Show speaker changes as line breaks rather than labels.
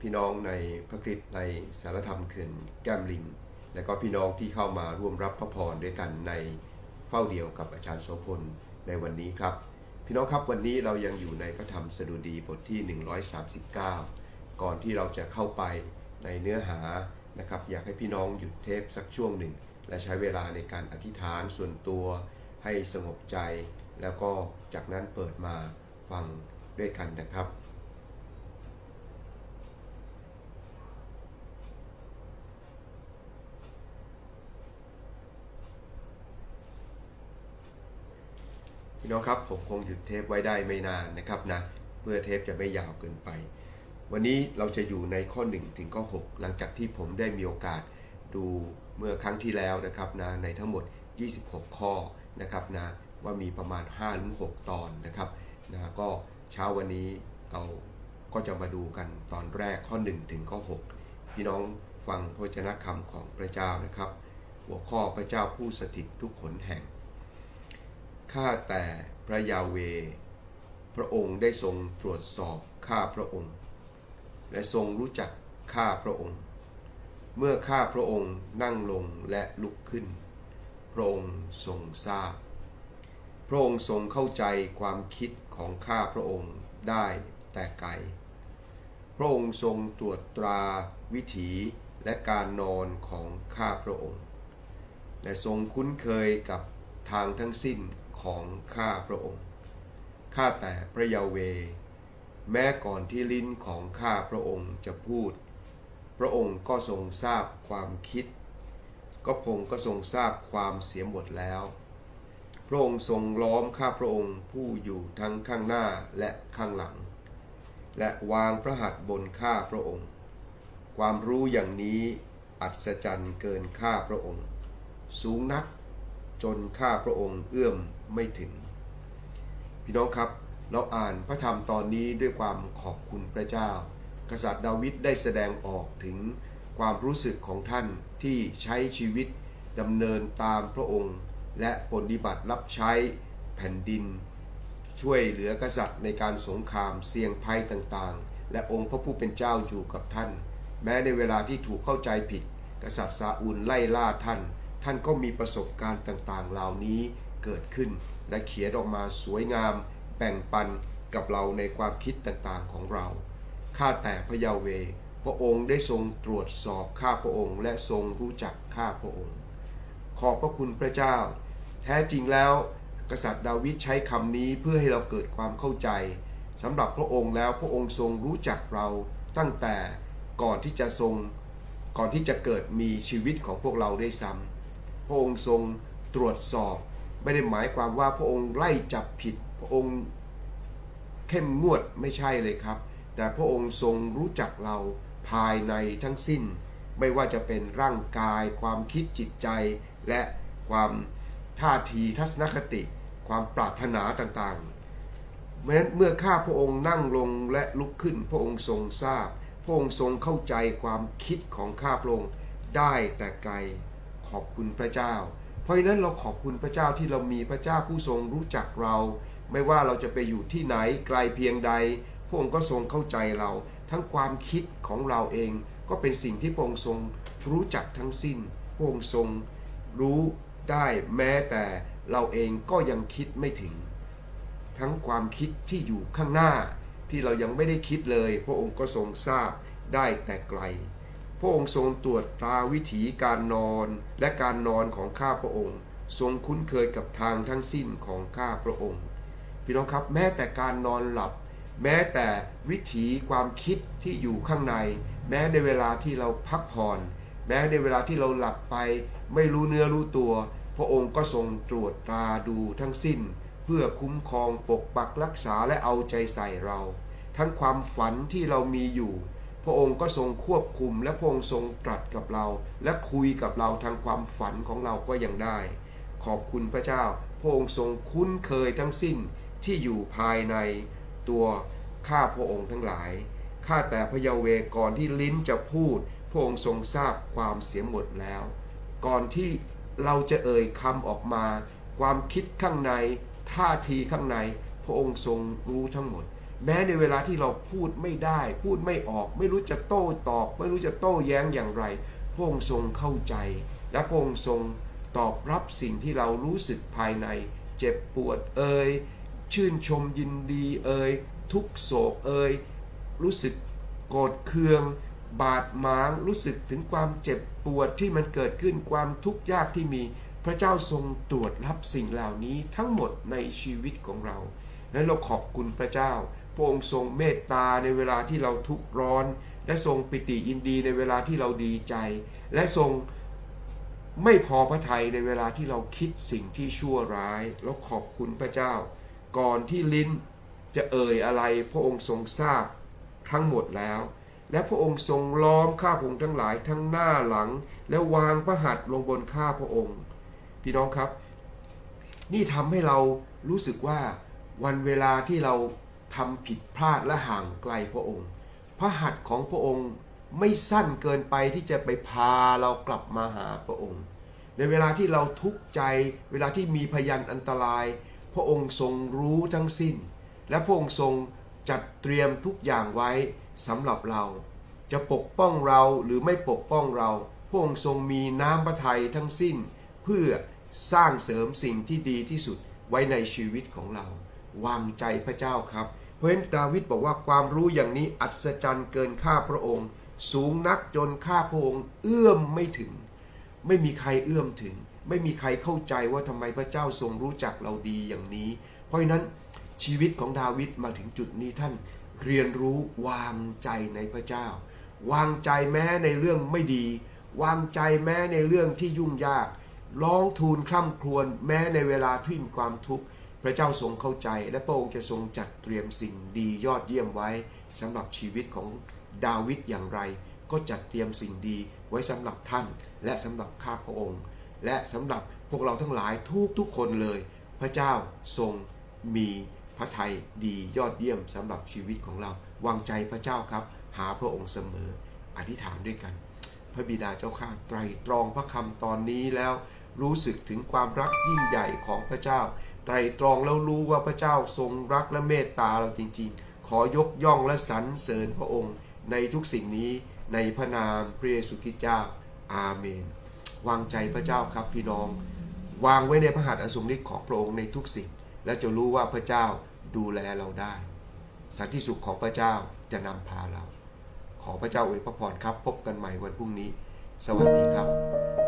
พี่น้องในพระคริสต์ในสารธรรมเขื่อนแก้มลิง และก็พี่น้องที่เข้ามาร่วมรับพระพรด้วยกันในเฝ้าเดียวกับอาจารย์โสพลในวันนี้ครับ พี่น้องครับวันนี้เรายังอยู่ในพระธรรมสดุดีบทที่ 139 ก่อนที่เราจะเข้าไปในเนื้อหานะครับอยากให้พี่น้องหยุดเทปสักช่วงหนึ่ง และใช้เวลาในการอธิษฐานส่วนตัวให้สงบใจ แล้วก็จากนั้นเปิดมาฟังด้วยกันนะครับ พี่น้องครับผมคงหยุดเทปไว้ได้ไม่นานนะครับนะเพื่อเทปจะไม่ยาวเกินไป วันนี้เราจะอยู่ในข้อ 1 ถึงข้อ 6 หลังจากที่ผมได้มีโอกาสดูเมื่อครั้งที่แล้วนะครับนะในทั้งหมด 26 ข้อนะครับนะว่ามีประมาณ5หรือ6ตอนนะครับนะก็เช้าวันนี้เราก็จะมาดูกันตอนแรกข้อ 1 ถึงข้อ 6 พี่น้องฟังพระวจนะคำของพระเจ้านะครับ หัวข้อพระเจ้าผู้สถิตทุกขนแห่ง ข้าแต่พระยาเว พระองค์ได้ทรงตรวจสอบข้าพระองค์ และทรงรู้จักข้าพระองค์ เมื่อข้าพระองค์นั่งลงและลุกขึ้น พระองค์ทรงทราบ พระองค์ทรงเข้าใจความคิดของข้าพระองค์ได้แต่ไกล พระองค์ทรงตรวจตราวิถีและการนอนของข้าพระองค์ และทรงคุ้นเคยกับทางทั้งสิ้น ของข้าพระองค์ ข้าแต่พระยาเว แม้ก่อนที่ลิ้นของข้าพระองค์จะพูด พระองค์ก็ทรงทราบความคิด ก็พงก็ทรงทราบความเสียหมดแล้ว พระองค์ทรงล้อมข้าพระองค์ผู้อยู่ทั้งข้างหน้าและข้างหลัง และวางพระหัตถ์บนข้าพระองค์ ความรู้อย่างนี้อัศจรรย์เกินข้าพระองค์ สูงนักจนข้าพระองค์เอื้อม ไม่ถึง พี่น้องครับเราอ่านพระธรรมตอนนี้ด้วยความขอบคุณพระเจ้า กษัตริย์ดาวิดได้แสดงออกถึงความรู้สึกของท่านที่ใช้ชีวิตดำเนินตามพระองค์ และปฏิบัติรับใช้แผ่นดิน ช่วยเหลือกษัตริย์ในการสงครามเสี่ยงภัยต่างๆ และองค์พระผู้เป็นเจ้าอยู่กับท่าน แม้ในเวลาที่ถูกเข้าใจผิด กษัตริย์ซาอูลไล่ล่าท่าน ท่านก็มีประสบการณ์ต่างๆ เหล่านี้ เกิดขึ้น และเขียนออกมาสวยงาม แบ่งปันกับเราในความคิดต่างๆของเรา ข้าแต่พระยาเว พระองค์ได้ทรงตรวจสอบข้าพระองค์ และทรงรู้จักข้าพระองค์ ขอบพระคุณพระเจ้า แท้จริงแล้ว กษัตริย์ดาวิดใช้คำนี้เพื่อให้เราเกิดความเข้าใจสำหรับพระองค์แล้วพระองค์ทรงรู้จักเราตั้งแต่ก่อนที่จะทรงก่อนที่จะเกิดมีชีวิตของพวกเราได้ซ้ำพระองค์ทรงตรวจสอบ ไม่ได้หมายความว่าพระองค์ไล่จับผิดพระองค์เข้มงวดไม่ใช่เลยครับ แต่พระองค์ทรงรู้จักเราภายในทั้งสิ้น ไม่ว่าจะเป็นร่างกาย ความคิดจิตใจ และความท่าทีทัศนคติ ความปรารถนาต่างๆ เมื่อเมื่อข้าพระองค์นั่งลงและลุกขึ้นพระองค์ทรงทราบ พระองค์ทรงเข้าใจความคิดของข้าพระองค์ได้แต่ไกลขอบคุณพระเจ้า เพราะฉะนั้นเราขอบคุณพระเจ้าที่เรามีพระเจ้าผู้ทรงรู้จักเรา ไม่ว่าเราจะไปอยู่ที่ไหนไกลเพียงใด พระองค์ก็ทรงเข้าใจเรา ทั้งความคิดของเราเอง ก็เป็นสิ่งที่พระองค์ทรงรู้จักทั้งสิ้นพระองค์ทรงรู้ได้แม้แต่เราเองก็ยังคิดไม่ถึง ทั้งความคิดที่อยู่ข้างหน้า ที่เรายังไม่ได้คิดเลย พระองค์ก็ทรงทราบได้แต่ไกล พระองค์ทรงตรวจตราวิถีการนอนและการนอนของข้าพระองค์ ทรงคุ้นเคยกับทางทั้งสิ้นของข้าพระองค์ พี่น้องครับแม้แต่การนอนหลับ แม้แต่วิถีความคิดที่อยู่ข้างใน แม้ในเวลาที่เราพักผ่อน แม้ในเวลาที่เราหลับไป ไม่รู้เนื้อรู้ตัว พระองค์ก็ทรงตรวจตราดูทั้งสิ้น เพื่อคุ้มครองปกปักรักษาและเอาใจใส่เรา ทั้งความฝันที่เรามีอยู่ พระองค์ก็ทรงควบคุม และพระองค์ทรงตรัสกับเรา และคุยกับเราทางความฝันของเราก็ยังได้ ขอบคุณพระเจ้า พระองค์ทรงคุ้นเคยทั้งสิ้นที่อยู่ภายในตัวข้าพระองค์ทั้งหลายข้าแต่พระยาเวก่อนที่ลิ้นจะพูด พระองค์ทรงทราบความเสียหมดแล้ว ก่อนที่เราจะเอ่ยคำออกมา ความคิดข้างใน ท่าทีข้างใน พระองค์ทรงรู้ทั้งหมด แม้ในเวลาที่เราพูดไม่ได้ พูดไม่ออก ไม่รู้จะโต้ตอบ ไม่รู้จะโต้แย้งอย่างไรพระองค์ทรงเข้าใจ และพระองค์ทรงตอบรับสิ่งที่เรารู้สึกภายใน เจ็บปวดเอ่ยชื่นชมยินดีเอ่ยทุกโศกเอ่ยรู้สึกโกรธเคือง บาดหมางรู้สึกถึงความเจ็บปวดที่มันเกิดขึ้นความทุกข์ยากที่มีพระเจ้าทรงตรวจรับสิ่งเหล่านี้ทั้งหมดในชีวิตของเรานั้นเราขอบคุณพระเจ้า พระองค์ทรงเมตตาในเวลาที่เราทุกข์ร้อน และทรงปิติยินดีในเวลาที่เราดีใจ และทรงไม่พอพระทัยในเวลาที่เราคิดสิ่งที่ชั่วร้าย แล้วขอบคุณพระเจ้า ก่อนที่ลิ้นจะเอ่ยอะไรพระองค์ทรงทราบทั้งหมดแล้ว และพระองค์ทรงล้อมข้าพระองค์ทั้งหลายทั้งหน้าหลัง และวางพระหัตถ์ลงบนข้าพระองค์ พี่น้องครับ นี่ทำให้เรารู้สึกว่าวันเวลาที่เรา ทำผิดพลาดและห่างไกลพระองค์ พระหัตถ์ของพระองค์ไม่สั้นเกินไปที่จะไปพาเรากลับมาหาพระองค์ ในเวลาที่เราทุกข์ใจ เวลาที่มีพยันอันตราย พระองค์ทรงรู้ทั้งสิ้น และพระองค์ทรงจัดเตรียมทุกอย่างไว้สำหรับเรา จะปกป้องเราหรือไม่ปกป้องเรา พระองค์ทรงมีน้ำพระทัยทั้งสิ้น เพื่อสร้างเสริมสิ่งที่ดีที่สุดไว้ในชีวิตของเรา วางใจพระเจ้าครับ เพราะฉะนั้นดาวิดบอกว่าความรู้อย่างนี้อัศจรรย์เกินข้าพระองค์ สูงนักจนข้าพระองค์ เอื้อมไม่ถึง ไม่มีใครเอื้อมถึง ไม่มีใครเข้าใจว่าทำไมพระเจ้าทรงรู้จักเราดีอย่างนี้ เพราะฉะนั้นชีวิตของดาวิดมาถึงจุดนี้ท่านเรียนรู้วางใจในพระเจ้า วางใจแม้ในเรื่องไม่ดี วางใจแม้ในเรื่องที่ยุ่งยาก ร้องทูลคร่ำครวญแม้ในเวลาที่มีความทุกข์ พระเจ้าทรงเข้าใจและพระองค์จะทรงจัดเตรียมสิ่งดียอดเยี่ยมไว้สำหรับชีวิตของดาวิดอย่างไร ก็จัดเตรียมสิ่งดีไว้สำหรับท่าน และสำหรับข้าพระองค์ และสำหรับพวกเราทั้งหลายทุกทุกคนเลย พระเจ้าทรงมีพระทัยดียอดเยี่ยมสำหรับชีวิตของเรา วางใจพระเจ้าครับ หาพระองค์เสมอ อธิษฐานด้วยกัน พระบิดาเจ้าข้าไตรตรองพระคำตอนนี้แล้วรู้สึกถึงความรักยิ่งใหญ่ของพระเจ้า ไตรตรองแล้วรู้ว่าพระเจ้าทรงรักและเมตตาเราจริง ๆ ขอยกย่องและสรรเสริญพระองค์ ในทุกสิ่งนี้ในพระนามพระเยซูคริสต์เจ้าอาเมน วางใจพระเจ้าครับพี่น้อง วางไว้ในพระหัตถ์อันทรงฤทธิ์ของพระองค์ในทุกสิ่ง และจะรู้ว่าพระเจ้าดูแลเราได้สันติสุขของพระเจ้าจะนำพาเรา ขอพระเจ้าอวยพระพรครับ พบกันใหม่วันพรุ่งนี้ สวัสดีครับ